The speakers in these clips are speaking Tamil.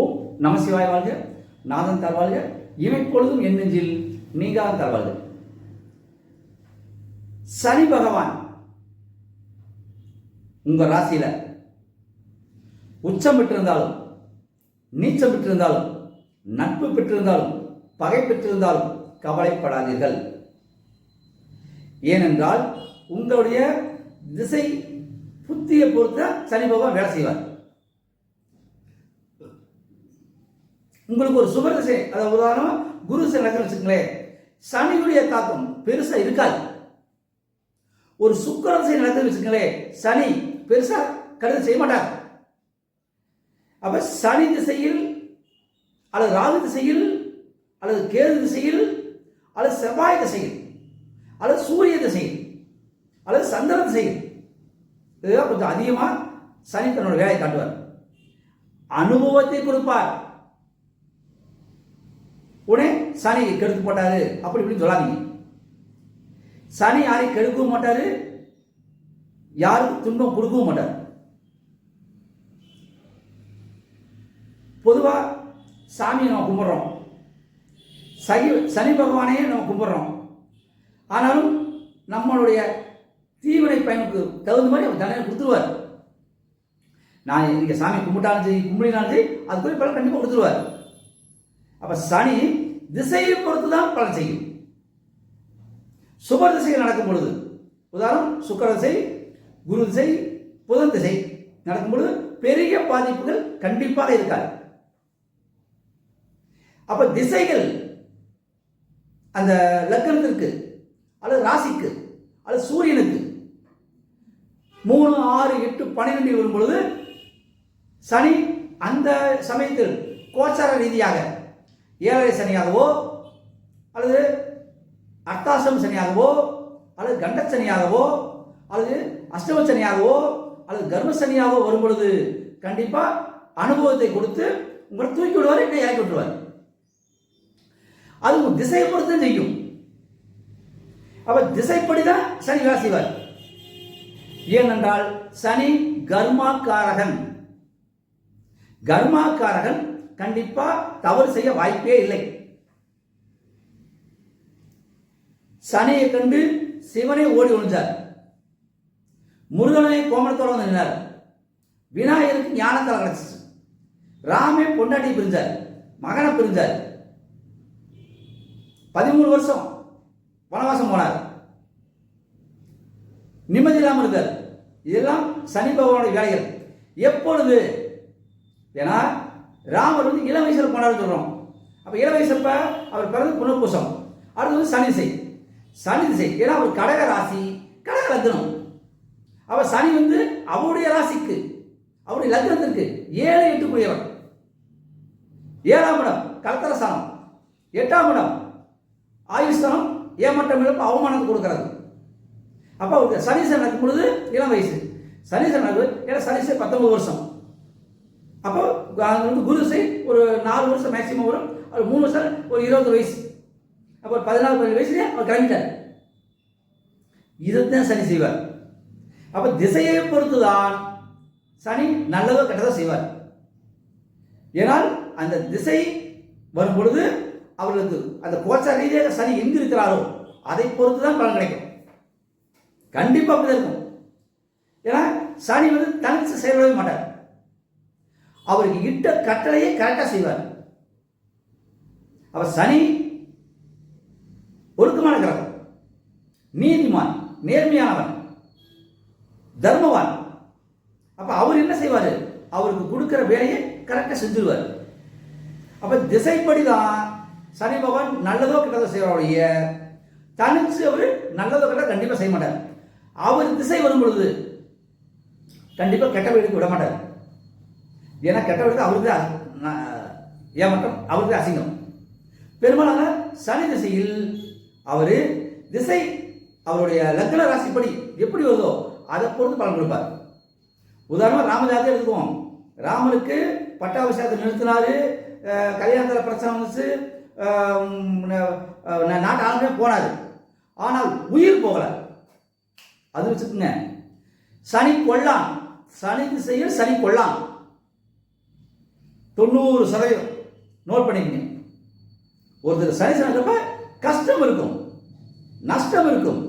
ஓம் நமசிவாய் வாழ்க. நாதன் தாழ்வாழ்க இமைப்பொழுதும் என் நெஞ்சில் நீங்காத தாழ்வாழ்க சனி பகவான் உங்க ராசியில உச்சம் பெற்றிருந்தாலும் நீச்சம் பெற்றிருந்தாலும் நட்பு பெற்றிருந்தாலும் பகை பெற்றிருந்தாலும் கவலைப்படாதீர்கள். ஏனென்றால் உங்களுடைய திசை புத்தியை பொறுத்த சனி பகவான் வேலை செய்வார். உங்களுக்கு ஒரு சுப திசை அதாவது உதாரணமா குரு திசை வச்சுங்களேன் சனியுடைய தாக்கம் பெருசா இருக்காது. ஒரு சுக்கர திசை நடக்குதுன்னு வச்சுங்களேன் சனி பெருசா கருத்து செய்ய மாட்டார். அப்ப சனி திசையில் அல்லது ராகு திசையில் அல்லது கேது திசையில் அல்லது செவ்வாய் திசையில் அல்லது சூரிய திசையில் அல்லது சந்திர திசையில். இதுதான் கொஞ்சம் அதிகமா சனி தன்னோட வேலையை காட்டுவார். அனுபவத்தை கொடுப்பார். உடனே சனி கெடுத்து போட்டாரு. அப்படி இப்படின்னு சொல்லாதீங்க. சனி யாரையும் கெடுக்கவும் மாட்டாரு. யாருக்கும் துன்பம் கொடுக்கவும் மாட்டார். பொதுவாக சாமியை நம்ம கும்பிட்றோம். சனி சனி பகவானையே நம்ம கும்பிட்றோம். ஆனாலும் நம்மளுடைய தீவினை பயனுக்கு தகுந்த மாதிரி அவர் தண்டனை கொடுத்துருவார். நான் இங்கே சாமி கும்பிட்டாலும் சரி கும்பிடினாலும் சரி அதுக்குரிய பலன் கண்டிப்பாக கொடுத்துருவார். அப்ப சனி திசையை பொறுத்து தான் பலன் செய்யும். சுப திசைகள் நடக்கும் பொழுது உதாரணம் சுக்கர திசை குரு திசை புதன் திசை நடக்கும் பொழுது பெரிய பாதிப்புகள் கண்டிப்பாக இருக்காது. அப்ப திசைகள் அந்த லக்னத்திற்கு அல்லது ராசிக்கு அல்லது சூரியனுக்கு மூணு ஆறு எட்டு பன்னிரெண்டு வரும் பொழுது சனி அந்த சமயத்தில் கோச்சார ரீதியாக ஏழரை சனியாகவோ அல்லது அர்த்தாசிரம சனியாகவோ அல்லது கண்ட சனியாகவோ அல்லது அஷ்டம சனியாகவோ அல்லது கர்ம சனியாகவோ வரும் பொழுது கண்டிப்பா அனுபவத்தை கொடுத்து உங்களை தூக்கி விடுவார் இல்லை இறக்கி விட்டுருவார். அது உங்கள் திசையை பொறுத்து செய்யும் அப்ப திசைப்படிதான் சனி வேலை செய்வார். ஏனென்றால் சனி கர்மாக்காரகன். கர்மாக்காரகன் கண்டிப்பா தவறு செய்ய வாய்ப்பே இல்லை. சனியை கண்டு சிவனை ஓடி ஒழிஞ்சார் முருகனை கோமணத்தோட வந்து நின்றார். விநாயகருக்கு ஞானத்தால் கிடைச்சிச்சு ராமே பொண்டாட்டி பிரிஞ்சார். மகனை பிரிஞ்சார். பதிமூணு வருஷம் வனவாசம் போனார். நிம்மதி இல்லாமல் இருந்தார் இதெல்லாம் சனி பகவானுடைய வேலைகள். எப்பொழுது? ஏன்னா ராமர் வந்து இளம் வயசில் போனார் சொல்கிறோம் அப்போ இளம் வயசப்ப அவர் பிறந்து புனர்பூசம். அடுத்து வந்து சனி திசை. சனி திசை. ஏன்னா அவர் கடக ராசி கடக லக்னம். அவர் சனி வந்து அவருடைய ராசிக்கு அவருடைய லக்னத்திற்கு ஏழை எட்டு கூடியவர் ஏழாம் இடம் கலத்தரசானம் எட்டாம் இடம் ஆயுஸ்தானம் ஏமாற்றம் இழப்பு அவமானத்தை கொடுக்கறது. அப்போ அவருக்கு சனீசன் நடக்கும் பொழுது இளம் வயசு. சனீசன் நடக்குது ஏன்னா சனீசன் பத்தொன்பது வருஷம். அப்போ அங்கே வந்து குரு திசை ஒரு நாலு வருஷம் மேக்ஸிமம் வரும். ஒரு மூணு வருஷம் ஒரு இருபது வயசு. அப்போ ஒரு பதினாலு பதினேழு வயசுலேயே அவர் கிளம்பிட்டார் இதைத்தான் சனி செய்வார். அப்போ திசையை பொறுத்து தான் சனி நல்லதோ கெட்டதோ செய்வார். ஏனால் அந்த திசை வரும் பொழுது அவர்களுக்கு அந்த கோச்சார ரீதியாக சனி எங்கு இருக்கிறாரோ அதை பொறுத்து தான் பலன் கிடைக்கும். கண்டிப்பாக அப்படி இருக்கும். ஏன்னா சனி வந்து தனித்து செயல்படவே மாட்டார். அவருக்கு இட்ட கட்டளையை கரெக்டாக செய்வார். அவர் சனி ஒழுக்கமான கிரகம் நீதிமான் நேர்மையானவன் தர்மவான். அப்ப அவர் என்ன செய்வார்? அவருக்கு கொடுக்கிற வேலையை கரெக்டாக செஞ்சிருவார். அப்ப திசைப்படி தான் சனி பகவான் நல்லதோ கெட்டதோ செய்வாருடைய தனிச்சு அவர் நல்லதோ கெட்ட கண்டிப்பாக செய்ய மாட்டார். அவர் திசை வரும் பொழுது கண்டிப்பாக கெட்ட வீடுக்கு விட மாட்டார். ஏன்னா கெட்டவருக்கு அவருக்கு தான் ஏமாற்றம் அவருக்கு அசிங்கம். பெரும்பாலான சனி திசையில் அவர் திசை அவருடைய லக்ன ராசிப்படி எப்படி வருதோ அதை பொறுத்து பலன் கொடுப்பார். உதாரணமாக ராமஜாதே எடுத்துக்குவோம். ராமருக்கு பட்டாபிஷேகத்தை நிறுத்தினாரு கல்யாணத்தில் பிரச்சனை வந்துச்சு நாட்டு ஆளுமே போனாரு. ஆனால் உயிர் போகலை. அது வச்சுக்கோங்க. சனி கொள்ளலாம் சனி திசையில் சனி கொள்ளலாம் தொண்ணூறு சதவீதம். நோட் பண்ணிக்கங்க. ஒருத்தர் சனி சனப்ப கஷ்டம் இருக்கும். நஷ்டம் இருக்கும்.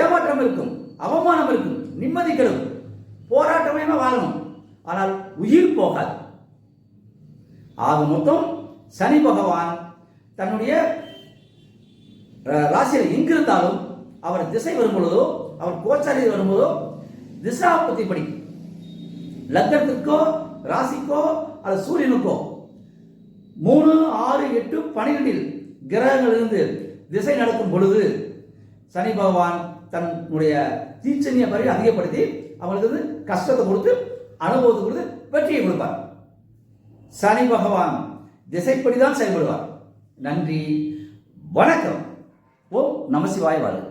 ஏமாற்றம் இருக்கும். அவமானம் இருக்கும். நிம்மதி கெடும். போராட்டமே வாழணும். ஆனால் உயிர் போகாது. ஆக மொத்தம் சனி பகவான் தன்னுடைய ராசியில் எங்கிருந்தாலும் அவர் திசை வரும்பொழுதோ அவர் கோச்சாரி வரும்போதோ திசாபத்தி படி லக்னத்திற்கோ ராசிக்கோ அல்லது சூரியனுக்கோ? மூணு ஆறு எட்டு பனிரெண்டில் கிரகங்கள் இருந்து திசை நடக்கும் பொழுது சனி பகவான் தன்னுடைய தீச்சனிய பறி அதிகப்படுத்தி அவங்களுக்கு வந்து கஷ்டத்தை கொடுத்து அனுபவத்தை கொடுத்து வெற்றியை கொடுப்பார். சனி பகவான் திசைப்படி தான் செயல்படுவார். நன்றி. வணக்கம். ஓம் நமசிவாய் வாழ்க.